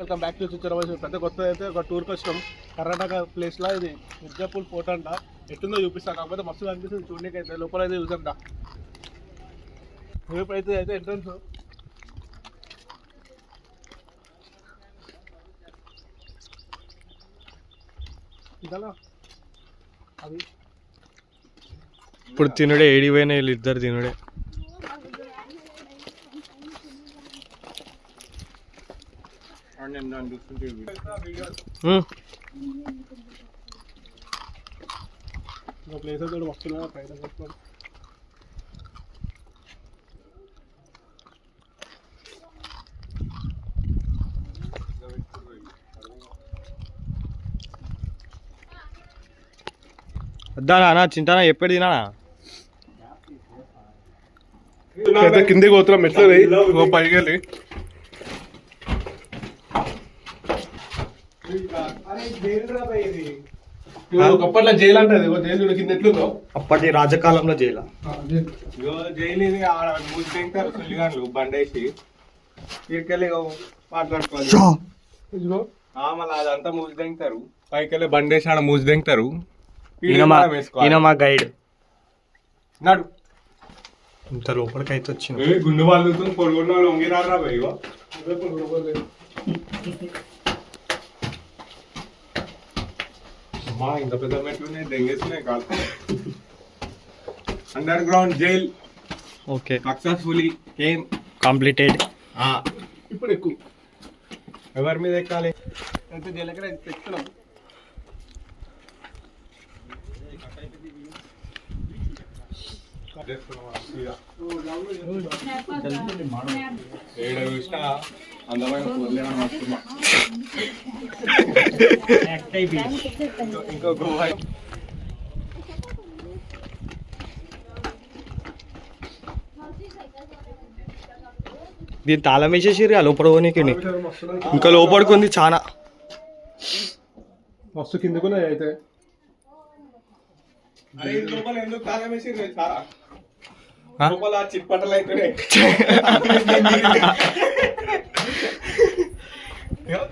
Welcome back to చిచ్చరవాసి పెద్ద కొత్త అయితే ఒక టూర్కి వచ్చినాం. కర్ణాటక ప్లేస్లో ఇది. మిర్జాపూర్ ఫోర్ట్ అంట. ఎట్టుందో చూపిస్తాను కాకపోతే మస్తు కనిపిస్తుంది చూడడానికి అయితే. లోపల అయితే చూసంట రేపు అయితే అయితే ఎంట్రన్స్ ఇదలా? అది. ఇప్పుడు తినుడే ఏడిపోయిన వీళ్ళు ఇద్దరు తినుడే. నాన్న చింతానా ఎప్పుడు తినానా అయితే కిందికి పోతున్నాం మెట్లు పైకి వెళ్ళి ఒకప్పట్లో జైలు అంటది జైలు కింద ఎట్లుందో. అప్పటి రాజకాలంలో చేయాల జైలు. ఇది ఆడ మూసి దింగుతారు సుల్లిగాన్లు బండేసి. ఇక్కడికెళ్ళి మాట్లాడుకోవాలి. ఇదిగో మళ్ళీ అదంతా మూసి దింగుతారు పైకి వెళ్ళి బండేసి ఆడ మూసి దింగుతారు ఈయన మా గైడ్. నాడు. ఇంత లోపలికి అయితే వచ్చింది గుండు వాళ్ళు పొడుగున్న వాళ్ళు ఉంగిరారా పోయి అమ్మా ఇంత పెద్ద మెట్లు దెంగేస్తున్నాయి కాదు underground jail okay successfully came completed ఇప్పుడు ఎక్కువ ఎవరి మీద ఎక్కాలి అయితే జైలు ఎక్కడ ఎక్కుతున్నాం ఏడ చూసినా అందమైన పూలే వస్తున్నా ఇంకో గోవా దీన్ని తాళం వేసేసిర్రు ఆ లోపల పోనీకి ఇంకా లోపలికి ఉంది చాలా మస్తు కిందకునే అయితే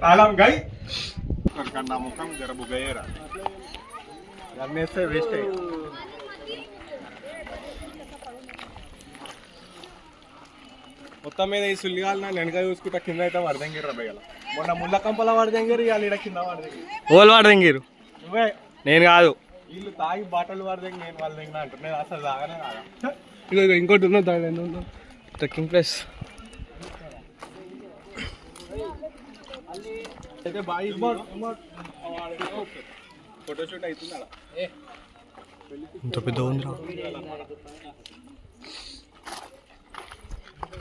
తాళం గై. నా ముఖం జర అన్నేస్తే వేస్ట్ అయ్యి మొత్తం మీద ఈ సుల్లిగాలు నా వెనక చూసుకుంటా కింద అయితే వరదంగిరి రబ్బయ్యాల మొన్న ముళ్ళ కంపల వరదంగిరి ఇవాళ ఈడ కింద వరదంగిరి. ఓల్ వాడదంగిరు నువ్వే? నేను కాదు. వీళ్ళు తాగి బాటలు వరదంగి నేను వరదంగిన అంటున్నాను అసలు తాగనే ఇదిగో ఇంకోటి ఉన్నది ట్రెక్కింగ్ ప్లేస్ అయితే బాగా ఫోటోషూట్ అవుతుంది అలా. ఇంత పెద్ద ఉందిరా.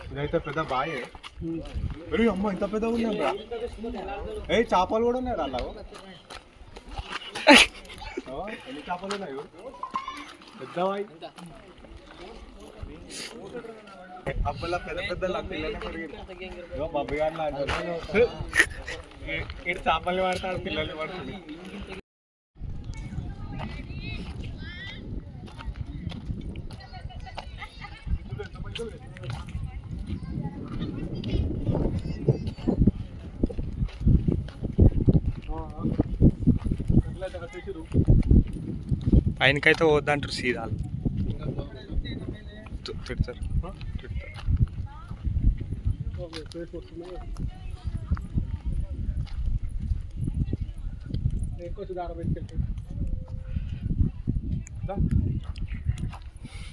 ఇదైతే పెద్ద బాయే. మరి అమ్మ ఇంత పెద్ద ఉందా ఏ చేపలు కూడా ఉన్నాయి అలా ఎన్ని చేపలు ఉన్నాయి? పెద్ద బాయ్. అబ్బలా పెద్ద పెద్ద పిల్లలు బాబు గారు ఇటు చేపలు పడతాడు పిల్లలు పడుతుంది ఆయనకైతే వద్దంటారు సీదాలు తి- తిడతారు తిడతారు ఎక్కువ దార పెట్టుకెళ్తే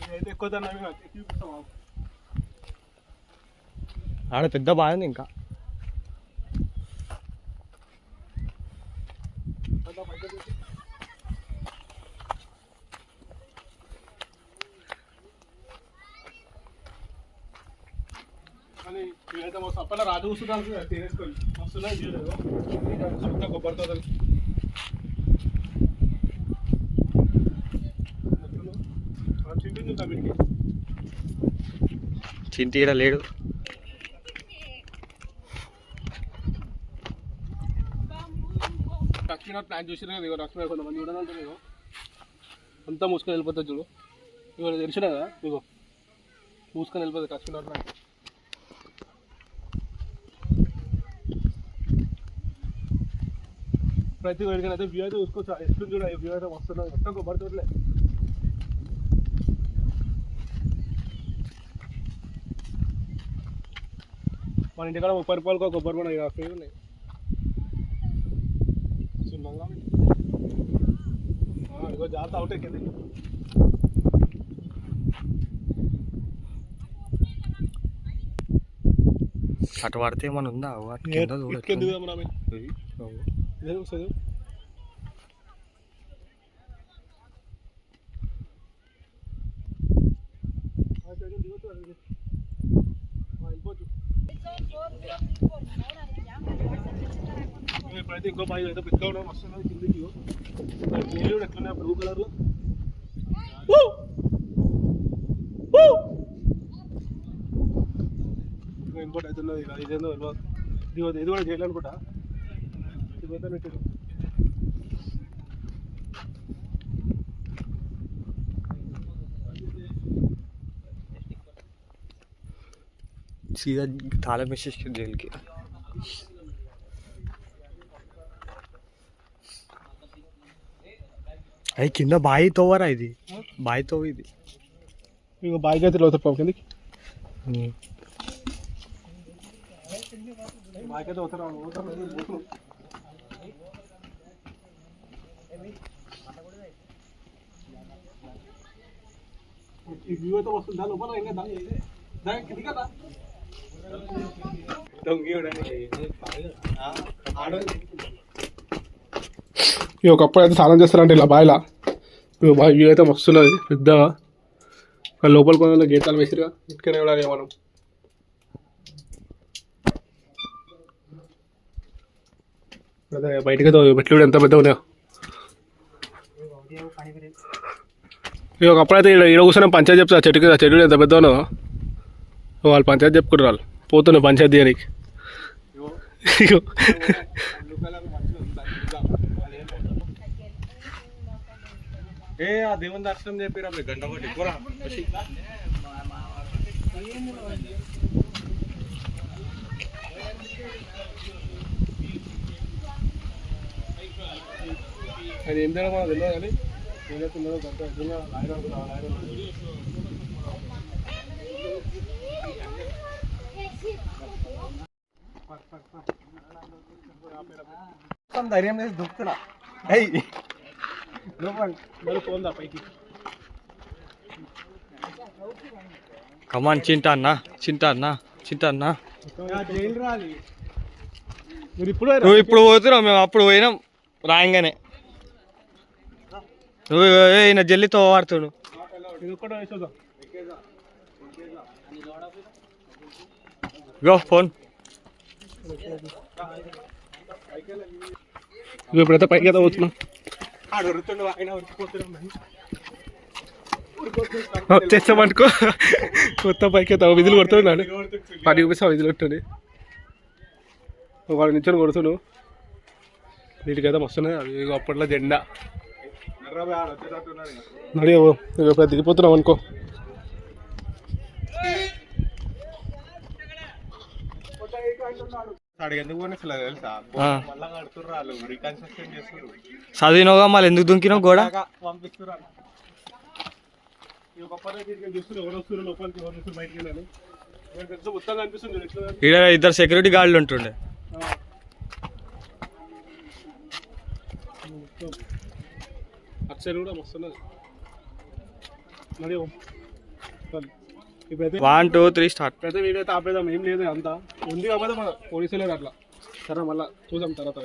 అయితే ఎక్కువ దాన్ని చూపిస్తావా ఆడ పెద్ద బాగుంది ఇంకా. అప్పట్లో రాజు కూర్చున్నాను తినేసుకోండి చుట్టూ కొబ్బరి తోటలు చింటి లేడు. టక్కిన ప్లాన్ చూసినా కదా ఇగో కొంతమంది చూడాలంటే మీకు అంతా మూసుకొని వెళ్ళిపోతుంది చూడు. ఇవాళ తెలిసినా కదా? ఇగో. మూసుకొని వెళ్ళిపోతుంది కచ్చిన ప్లాన్ ప్రతి వేడికి అయితే వ్యూ అయితే చూసుకోవచ్చు. ఎప్పుడు చూడ వ్యూ అయితే వస్తున్నది మొత్తం కొబ్బరి తోటలే. మన ఇంటికాడ ముప్పై రూపాయలకు కొబ్బరి మన ఫ్రీ ఉన్నాయి. సున్నంగా ఇగో జాగ్రత్త అవుట్ ఎక్కింది. అటు పడితే ఏమైనా ఉందా? అటు కింద చూడు ఎట్లా ఎందుకు ఉంది. మనం ఇది. అవు. ఇదే వస్తుంది ఇప్పుడైతే ఇంకో బాగా అయితే పెద్దగా ఉన్నాం వస్తున్నది కిందికి నీళ్ళు ఎట్లున్నాయి బ్లూ కలర్? ఇంకోటి ఇలా ఇదేందో. ఇది కూడా చేయాలనుకుంటా ఇది పోతే పెట్టారు సీదా తాళం వేసేసి జైలుకి అయి కింద బాయి తోవరా ఇది బాయి తోవ ఇది ఇంకో బాగా అయితే అవుతారు పాపం కిందకి ఈ వ్యూ అయితే వస్తుంది దాని లోపల ఏం కదా దాని కిందికి కదా ఈ ఒకప్పుడు అయితే స్నానం చేస్తారంటే ఇలా బాయిలా. బాగా వ్యూ అయితే వస్తున్నది పెద్దగా. లోపల కొన్ని గీతాలు వేసిరుగా ఇటుకనే కూడా మనం. అదే బయటకి మెట్లు కూడా ఎంత పెద్ద ఉన్నాయో. ఈ ఒకప్పుడైతే ఇక్కడ ఈడ కూర్చొని పంచాయతీ చెప్తా చెట్టు కింద చెట్టు ఎంత పెద్ద ఉన్నదో. వాళ్ళు పంచాయతీ చెప్పుకుంటారు వాళ్ళు. పోతున్నా పంచాయతీ తీయడానికి ఏ ఆ దేవుని దర్శనం చెప్పిరా మీరు గంట ఒకటి పోరా. అది ఏం తినమో మనకు తెలియదు కానీ ఏదైతే ఉన్నదో గంట ఎదురుగా మొత్తం ధైర్యం చేసి దుక్కుతున్నా ఏయ్. మరి పోందా పైకి. కమాన్ చింటా అన్న చింటా అన్న చింటా అన్న. నువ్వు ఇప్పుడు పోతున్నావు మేము అప్పుడు పోయినాం. రాయంగానే. నువ్వు ఈయన జల్లితో వాడుతుడు. ఇది ఒక్కటే వేసేద్దాం గో ఫోన్ ఇప్పుడైతే పైకి అయితే పోతున్నాం. వచ్చేస్తామనుకో కొత్త పైకి అయితే విధులు కొడుతున్నాడు పది చూపిస్తా విధులు కొట్టుంది వాడు నిల్చొని కొడుతుడు. వీటికైతే వస్తున్నాయి అవి ఇగో అప్పట్లో జెండా. నడి ఇక. ఇప్పుడు దిగిపోతున్నాం అనుకో అడిగి ఎందుకు పోనిస్తలేదు తెలుసా ఆ. మళ్ళా కడుతుర్రు వాళ్ళు రీకన్స్ట్రక్షన్ చేస్తున్నారు చదివినవుగా మళ్ళీ ఎందుకు దుంకినావు గోడ పంపిస్తున్నారు చూస్తున్నారు ఎవరు వస్తున్నారు లోపలికి ఎవరు వస్తున్నారు బయటికి వెళ్ళాలి. పెద్ద మొత్తంగా అనిపిస్తుంది ఎట్లా ఈడ ఇద్దరు సెక్యూరిటీ గార్డులు ఉంటుండే. కూడా వస్తున్నది మరి ఇప్పుడైతే one two three start video అయితే ఆపేద్దాం. ఏం లేదు అంతా. ఉంది కాకపోతే మన పోలీసులు అట్లా సరే మళ్ళీ చూద్దాం తర్వాత